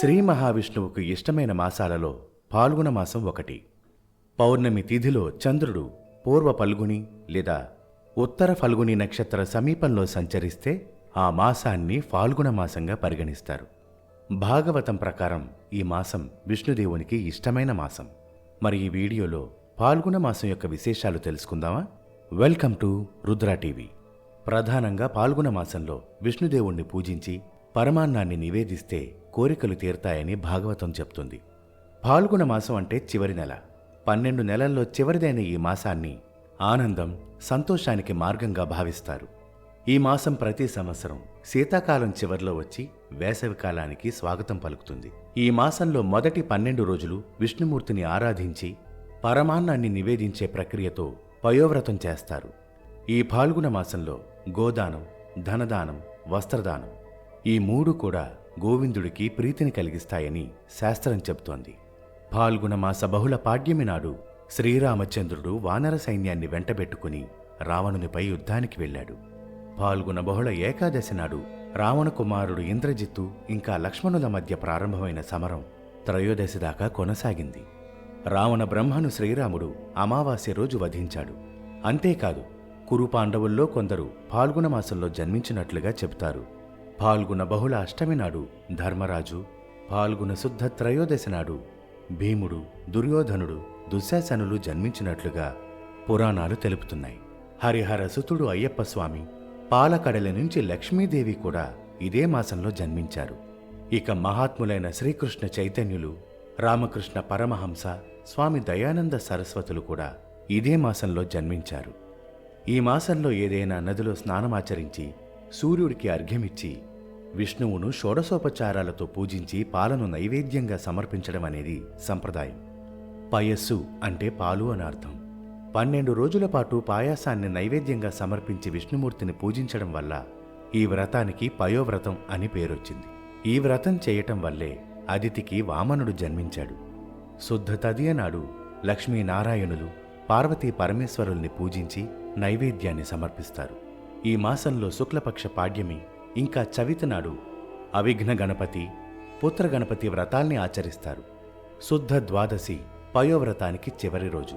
శ్రీ మహావిష్ణువుకు ఇష్టమైన మాసాలలో పాల్గొన మాసం ఒకటి. పౌర్ణమి తిథిలో చంద్రుడు పూర్వ ఫల్గుని లేదా ఉత్తర ఫల్గుని నక్షత్ర సమీపంలో సంచరిస్తే ఆ మాసాన్ని ఫాల్గుణ మాసంగా పరిగణిస్తారు. భాగవతం ప్రకారం ఈ మాసం విష్ణుదేవునికి ఇష్టమైన మాసం. మరి ఈ వీడియోలో పాల్గొన మాసం యొక్క విశేషాలు తెలుసుకుందామా? Welcome to Rudra TV. ప్రధానంగా పాల్గొన మాసంలో విష్ణుదేవుణ్ణి పూజించి పరమాన్నాన్ని నివేదిస్తే కోరికలు తీరతాయని భాగవతం చెప్తుంది. పాల్గొన మాసం అంటే చివరి నెల. పన్నెండు నెలల్లో చివరిదైన ఈ మాసాన్ని ఆనందం సంతోషానికి మార్గంగా భావిస్తారు. ఈ మాసం ప్రతి సంవత్సరం శీతాకాలం చివర్లో వచ్చి వేసవికాలానికి స్వాగతం పలుకుతుంది. ఈ మాసంలో మొదటి పన్నెండు రోజులు విష్ణుమూర్తిని ఆరాధించి పరమాన్నాన్ని నివేదించే ప్రక్రియతో పయోవ్రతం చేస్తారు. ఈ పాల్గొన మాసంలో గోదానం ధనదానం వస్త్రదానం ఈ మూడు కూడా గోవిందుడికి ప్రీతిని కలిగిస్తాయని శాస్త్రం చెబుతోంది. పాల్గొన మాస బహుళ పాడ్యమి నాడు శ్రీరామచంద్రుడు వానర సైన్యాన్ని వెంటబెట్టుకుని రావణునిపై యుద్ధానికి వెళ్ళాడు. పాల్గొన బహుళ ఏకాదశి నాడు రావణ కుమారుడు ఇంద్రజిత్తు ఇంకా లక్ష్మణుల మధ్య ప్రారంభమైన సమరం త్రయోదశి దాకా కొనసాగింది. రావణ బ్రహ్మను శ్రీరాముడు అమావాస్య రోజు వధించాడు. అంతేకాదు కురు పాండవుల్లో కొందరు పాల్గొన మాసంలో జన్మించినట్లుగా చెబుతారు. పాల్గొన బహుళ అష్టమి నాడు ధర్మరాజు పాల్గొన శుద్ధ త్రయోదశి నాడు భీముడు దుర్యోధనుడు దుశ్శాసనులు జన్మించినట్లుగా పురాణాలు తెలుపుతున్నాయి. హరిహర సుతుడు అయ్యప్ప స్వామి పాలకడల నుంచి లక్ష్మీదేవి కూడా ఇదే మాసంలో జన్మించారు. ఇక మహాత్ములైన శ్రీకృష్ణ చైతన్యులు రామకృష్ణ పరమహంస స్వామి దయానంద సరస్వతులు కూడా ఇదే మాసంలో జన్మించారు. ఈ మాసంలో ఏదైనా నదిలో స్నానమాచరించి సూర్యుడికి అర్ఘ్యమిచ్చి విష్ణువును షోడశోపచారాలతో పూజించి పాలను నైవేద్యంగా సమర్పించడం అనేది సంప్రదాయం. పయస్సు అంటే పాలు అని అర్థం. పన్నెండు రోజుల పాటు పాయాసాన్ని నైవేద్యంగా సమర్పించి విష్ణుమూర్తిని పూజించడం వల్ల ఈ వ్రతానికి పయోవ్రతం అని పేరొచ్చింది. ఈ వ్రతం చేయటం వల్లే అదితికి వామనుడు జన్మించాడు. శుద్ధ తదియ నాడు లక్ష్మీనారాయణులు పార్వతీ పరమేశ్వరుల్ని పూజించి నైవేద్యాన్ని సమర్పిస్తారు. ఈ మాసంలో శుక్లపక్ష పాడ్యమి ఇంకా చవితి నాడు అవిఘ్న గణపతి పుత్ర గణపతి వ్రతాల్ని ఆచరిస్తారు. శుద్ధ ద్వాదశి పయోవ్రతానికి చివరి రోజు.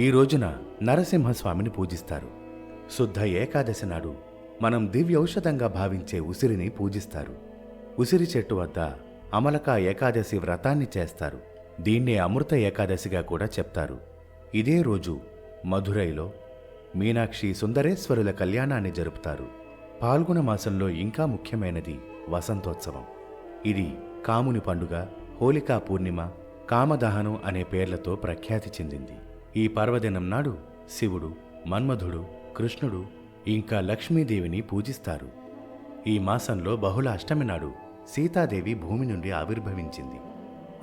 ఈ రోజున నరసింహస్వామిని పూజిస్తారు. శుద్ధ ఏకాదశి నాడు మనం దివ్యౌషధంగా భావించే ఉసిరిని పూజిస్తారు. ఉసిరి చెట్టు వద్ద అమలక ఏకాదశి వ్రతాన్ని చేస్తారు. దీన్నే అమృత ఏకాదశిగా కూడా చెప్తారు. ఇదే రోజు మధురైలో మీనాక్షి సుందరేశ్వరుల కళ్యాణాన్ని జరుపుతారు. పాల్గొన మాసంలో ఇంకా ముఖ్యమైనది వసంతోత్సవం. ఇది కాముని పండుగ హోళికా పూర్ణిమ కామదహనం అనే పేర్లతో ప్రఖ్యాతి చెందింది. ఈ పర్వదినం నాడు శివుడు మన్మధుడు కృష్ణుడు ఇంకా లక్ష్మీదేవిని పూజిస్తారు. ఈ మాసంలో బహుళ అష్టమి నాడు సీతాదేవి భూమి నుండి ఆవిర్భవించింది.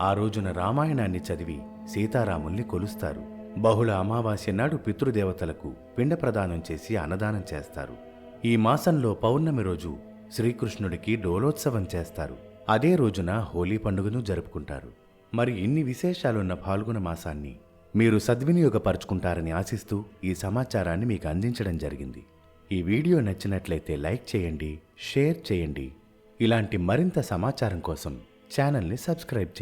ఆ రోజున రామాయణాన్ని చదివి సీతారాముల్ని కొలుస్తారు. బహుళ అమావాస్య నాడు పితృదేవతలకు పిండ ప్రదానం చేసి అన్నదానం చేస్తారు. ఈ మాసంలో పౌర్ణమి రోజు శ్రీకృష్ణుడికి డోలోత్సవం చేస్తారు. అదే రోజున హోలీ పండుగను జరుపుకుంటారు. మరి ఇన్ని విశేషాలున్న పాల్గొన మాసాన్ని మీరు సద్వినియోగపరుచుకుంటారని ఆశిస్తూ ఈ సమాచారాన్ని మీకు అందించడం జరిగింది. ఈ వీడియో నచ్చినట్లయితే లైక్ చేయండి షేర్ చేయండి. ఇలాంటి మరింత సమాచారం కోసం ఛానల్ని సబ్స్క్రైబ్ చేయండి.